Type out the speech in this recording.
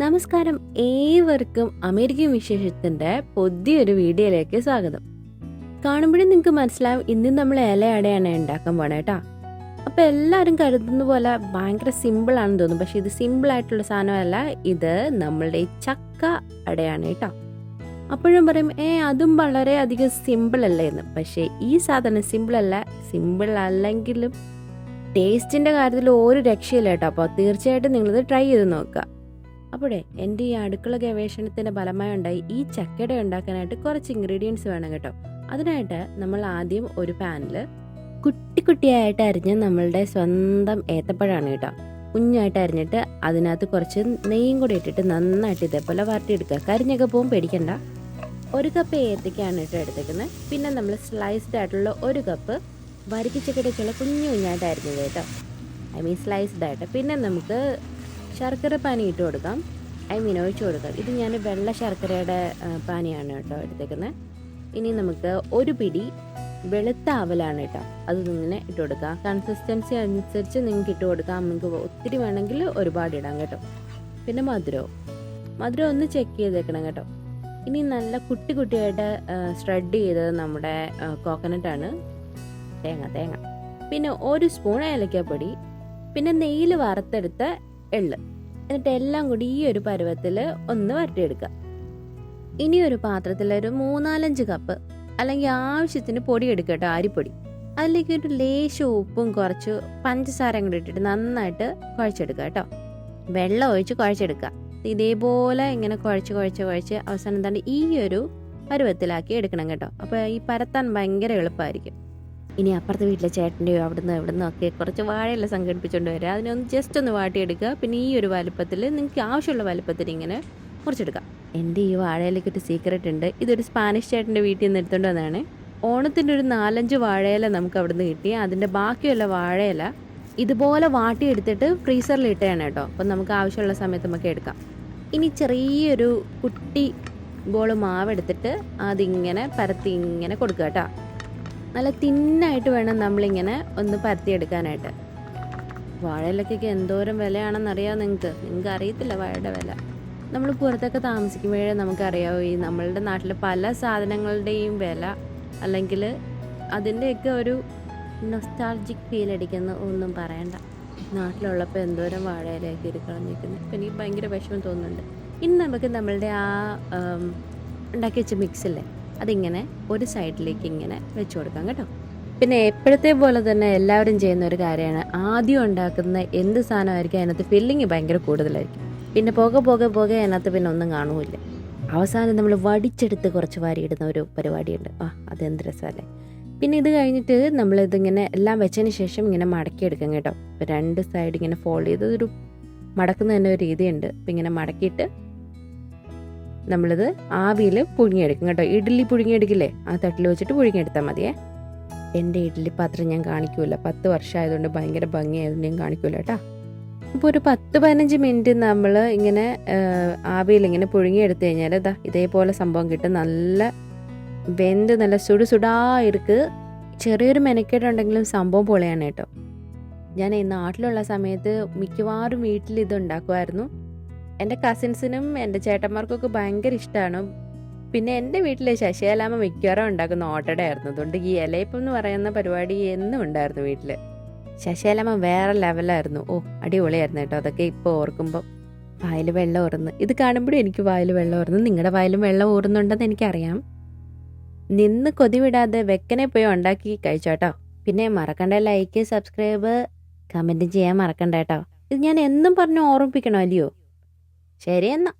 നമസ്കാരം. ഏവർക്കും അമേരിക്കൻ വിശേഷത്തിന്റെ പുതിയൊരു വീഡിയോയിലേക്ക് സ്വാഗതം. കാണുമ്പോഴേ നിങ്ങൾക്ക് മനസ്സിലാവും ഇന്ന് നമ്മൾ ഇലയടയാണ് ഉണ്ടാക്കാൻ പോണേ കേട്ടോ അപ്പൊ എല്ലാവരും കരുതുന്ന പോലെ ഭയങ്കര സിമ്പിൾ ആണെന്ന് തോന്നും പക്ഷെ ഇത് സിമ്പിൾ ആയിട്ടുള്ള സാധനമല്ല. ഇത് നമ്മളുടെ ചക്ക അടയാണ് കേട്ടോ അപ്പോഴും പറയും ഏ അതും വളരെ അധികം സിമ്പിൾ അല്ലേ? എന്ന്. പക്ഷേ ഈ സാധനം സിമ്പിൾ അല്ല. സിമ്പിൾ അല്ലെങ്കിലും ടേസ്റ്റിന്റെ കാര്യത്തിൽ ഒരു രക്ഷയില്ല കേട്ടോ അപ്പോൾ തീർച്ചയായിട്ടും നിങ്ങളിത് ട്രൈ ചെയ്ത് നോക്കുക. അപ്പോഴേ എന്റെ ഈ അടുക്കള ഗവേഷണത്തിന്റെ ഫലമായി ഉണ്ടായി ഈ ചക്കട ഉണ്ടാക്കാനായിട്ട് കുറച്ച് ഇൻഗ്രീഡിയൻസ് വേണം കേട്ടോ. അതിനായിട്ട് നമ്മൾ ആദ്യം ഒരു പാനിൽ കുട്ടി കുട്ടിയായിട്ട് അരിഞ്ഞ നമ്മളുടെ സ്വന്തം ഏത്തപ്പഴമാണ് കേട്ടോ. കുഞ്ഞായിട്ട് അരിഞ്ഞിട്ട് അതിനകത്ത് കുറച്ച് നെയ്യും കൂടി ഇട്ടിട്ട് നന്നായിട്ട് ഇതേപോലെ വരട്ടിയെടുക്കുക. കരിഞ്ഞൊക്കെ പോകും പേടിക്കണ്ട. ഒരു കപ്പ് ഏത്തയ്ക്കാണ് കേട്ടോ എടുത്തേക്കുന്നത്. പിന്നെ നമ്മൾ സ്ലൈസ്ഡ് ആയിട്ടുള്ള ഒരു കപ്പ് വരിക്കിച്ചക്കടച്ചുള്ള കുഞ്ഞു കുഞ്ഞായിട്ട് അരിഞ്ഞത് കേട്ടോ. ഐ മീൻ സ്ലൈസ്ഡ് ആയിട്ട്. പിന്നെ നമുക്ക് ശർക്കര പാനി ഇട്ട് കൊടുക്കാം. ഐ മീൻ കൊടുക്കാം. ഇത് ഞാൻ വെള്ള ശർക്കരയുടെ പാനിയാണ് കേട്ടോ എടുത്തേക്കുന്നത്. ഇനി നമുക്ക് ഒരു പിടി വെളുത്ത അവലാണ് കേട്ടോ അത് ഇങ്ങനെ ഇട്ട് കൊടുക്കാം. കൺസിസ്റ്റൻസി അനുസരിച്ച് നിങ്ങൾക്ക് ഇട്ട് കൊടുക്കാം. നിങ്ങൾക്ക് ഒത്തിരി വേണമെങ്കിൽ ഒരുപാട് ഇടാം കേട്ടോ. പിന്നെ മധുരവും. മധുരം ഒന്ന് ചെക്ക് ചെയ്തേക്കണം കേട്ടോ. ഇനി നല്ല കുട്ടി കുട്ടിയായിട്ട് സ്പ്രെഡ് ചെയ്തത് നമ്മുടെ കോക്കനട്ട് ആണ്. തേങ്ങ തേങ്ങ. പിന്നെ ഒരു സ്പൂൺ ഏലക്കാപ്പൊടി. പിന്നെ നെയ്യിൽ വറുത്തെടുത്ത എള്ള്. എന്നിട്ട് എല്ലാം കൂടി ഈ ഒരു പരുവത്തിൽ ഒന്ന് വരട്ടിയെടുക്കുക ഇനി ഒരു പാത്രത്തിൽ ഒരു മൂന്നാലഞ്ച് കപ്പ് അല്ലെങ്കിൽ ആവശ്യത്തിന് പൊടി എടുക്കുക കേട്ടോ അരിപ്പൊടി. അതിലേക്ക് ഒരു ലേശം ഉപ്പും കുറച്ച് പഞ്ചസാരയും കൂടി ഇട്ടിട്ട് നന്നായിട്ട് കുഴച്ചെടുക്കുക കേട്ടോ വെള്ളം ഒഴിച്ച് കുഴച്ചെടുക്കുക ഇതേപോലെ ഇങ്ങനെ കുഴച്ച് കുഴച്ച് കുഴച്ച് അവസാനം തന്നെ ഈ ഒരു പരുവത്തിലാക്കി എടുക്കണം കേട്ടോ. അപ്പോൾ ഈ പരത്താൻ ഭയങ്കര എളുപ്പമായിരിക്കും ഇനി അപ്പുറത്തെ വീട്ടിലെ ചേട്ടന്റെയോ അവിടുന്ന് ഇവിടുന്ന് ഒക്കെ കുറച്ച് വാഴയെല്ലാം സംഘടിപ്പിച്ചുകൊണ്ട് വരിക അതിനൊന്ന് ജസ്റ്റ് ഒന്ന് വാട്ടിയെടുക്കുക. പിന്നെ ഈ ഒരു വലുപ്പത്തിൽ നിങ്ങൾക്ക് ആവശ്യമുള്ള വലുപ്പത്തിൽ ഇങ്ങനെ മുറിച്ചെടുക്കാം എന്റെ ഈ വാഴയിലേക്ക് ഒരു സീക്രട്ട് ഉണ്ട്. ഇതൊരു സ്പാനിഷ് ചേട്ടന്റെ വീട്ടിൽ നിന്ന് എടുത്തുകൊണ്ട് വന്നതാണ്. ഓണത്തിന്റെ ഒരു നാലഞ്ച് വാഴയില നമുക്ക് അവിടുന്ന് കിട്ടി. അതിന്റെ ബാക്കിയുള്ള വാഴയില ഇതുപോലെ വാട്ടിയെടുത്തിട്ട് ഫ്രീസറിൽ ഇട്ടതാണ് കേട്ടോ. അപ്പം നമുക്ക് ആവശ്യമുള്ള സമയത്ത് നമുക്ക് എടുക്കാം. ഇനി ചെറിയൊരു കുട്ടി ബോൾ മാവെടുത്തിട്ട് അതിങ്ങനെ പരത്തി ഇങ്ങനെ കൊടുക്കുക കേട്ടോ. നല്ല തിന്നായിട്ട് വേണം നമ്മളിങ്ങനെ ഒന്ന് പരത്തിയെടുക്കാനായിട്ട്. വാഴയിലൊക്കെ എന്തോരം വിലയാണെന്നറിയാം നിങ്ങൾക്ക്? നിങ്ങൾക്ക് അറിയത്തില്ല വാഴയുടെ വില. നമ്മൾ പുറത്തൊക്കെ താമസിക്കുമ്പോഴേ നമുക്കറിയാവോ ഈ നമ്മളുടെ നാട്ടിലെ പല സാധനങ്ങളുടെയും വില അല്ലെങ്കിൽ അതിന്റെയൊക്കെ ഒരു നൊസ്റ്റാൾജിക് ഫീൽ അടിക്കുന്ന ഒന്നും പറയണ്ട. നാട്ടിലുള്ളപ്പോൾ എന്തോരം വാഴയിലേക്ക് ഇരിക്കളഞ്ഞിരിക്കുന്നത് ഇപ്പം എനിക്ക് ഭയങ്കര വിഷമം തോന്നുന്നുണ്ട്. ഇന്ന് നമുക്ക് നമ്മളുടെ ആ ഉണ്ടാക്കി വെച്ച മിക്സില്ലേ അതിങ്ങനെ ഒരു സൈഡിലേക്ക് ഇങ്ങനെ വെച്ച് കൊടുക്കാം കേട്ടോ. പിന്നെ എപ്പോഴത്തെ പോലെ തന്നെ എല്ലാവരും ചെയ്യുന്ന ഒരു കാര്യമാണ്. ആദ്യം ഉണ്ടാക്കുന്ന എന്ത് സാധനമായിരിക്കും അതിനകത്ത് ഫില്ലിങ് ഭയങ്കര കൂടുതലായിരിക്കും. പിന്നെ പോകെ പോകെ പോകെ അതിനകത്ത് പിന്നെ ഒന്നും കാണുമില്ല അവസാനം നമ്മൾ വടിച്ചെടുത്ത് കുറച്ച് വാരിയിടുന്ന ഒരു പരിപാടിയുണ്ട്. ആ അതെന്ത് രസമല്ലേ. പിന്നെ ഇത് കഴിഞ്ഞിട്ട് നമ്മളിതിങ്ങനെ എല്ലാം വെച്ചതിന് ശേഷം ഇങ്ങനെ മടക്കിയെടുക്കാം കേട്ടോ. രണ്ട് സൈഡ് ഇങ്ങനെ ഫോൾഡ് ചെയ്ത് ഒരു മടക്കുന്ന തന്നെ ഒരു രീതിയുണ്ട്. അപ്പം ഇങ്ങനെ മടക്കിയിട്ട് നമ്മളിത് ആവിയിൽ പുഴുങ്ങിയെടുക്കും കേട്ടോ. ഇഡ്ഡലി പുഴുങ്ങിയെടുക്കില്ലേ? ആ തട്ടിൽ വെച്ചിട്ട് പുഴുങ്ങിയെടുത്താൽ മതിയേ. എന്റെ ഇഡ്ഡലി പാത്രം ഞാൻ കാണിക്കൂല. പത്ത് വർഷമായതുകൊണ്ട് ഭയങ്കര ഭംഗിയായതുകൊണ്ട് ഞാൻ കാണിക്കൂല കേട്ടോ. അപ്പോൾ ഒരു പത്ത് പതിനഞ്ച് മിനിറ്റ് നമ്മൾ ഇങ്ങനെ ആവിയിൽ ഇങ്ങനെ പുഴുങ്ങിയെടുത്തു കഴിഞ്ഞാൽ ഇതാ ഇതേപോലെ സംഭവം കിട്ടും. നല്ല വെന്ത് നല്ല സുടു സുടാ ചെറിയൊരു മെനക്കേടുണ്ടെങ്കിലും സംഭവം പൊളിയാണ് കേട്ടോ. ഞാൻ നാട്ടിലുള്ള സമയത്ത് മിക്കവാറും വീട്ടിൽ ഇത് ഉണ്ടാക്കുമായിരുന്നു എന്റെ കസിൻസിനും എന്റെ ചേട്ടന്മാർക്കൊക്കെ ഭയങ്കര ഇഷ്ടമാണ് പിന്നെ എന്റെ വീട്ടിൽ ശശികലാമ്മ മിക്കവാറും ഉണ്ടാക്കുന്ന ഓട്ടടയായിരുന്നു. അതുകൊണ്ട് ഈ ഇലയപ്പം എന്ന് പറയുന്ന പരിപാടി എന്നും ഉണ്ടായിരുന്നു വീട്ടിൽ ശശികലാമ്മ വേറെ ലെവലായിരുന്നു ഓ അടിപൊളിയായിരുന്നു കേട്ടോ. അതൊക്കെ ഇപ്പോൾ ഓർക്കുമ്പോൾ വായിൽ വെള്ളം ഓർന്ന് ഇത് കാണുമ്പോഴും എനിക്ക് വായിൽ വെള്ളം ഓർന്ന് നിങ്ങളുടെ വായിലും വെള്ളം ഓർന്നുണ്ടെന്ന് എനിക്കറിയാം. നിന്ന് കൊതി വിടാതെ വെക്കനെ പോയി ഉണ്ടാക്കി കഴിച്ചോട്ടോ പിന്നെ മറക്കണ്ട ലൈക്ക് സബ്സ്ക്രൈബ് കമന്റും ചെയ്യാൻ മറക്കണ്ട കേട്ടോ. ഇത് ഞാൻ എന്നും പറഞ്ഞ് ഓർമ്മിപ്പിക്കണോ അല്ലയോ? ശരി എന്നാ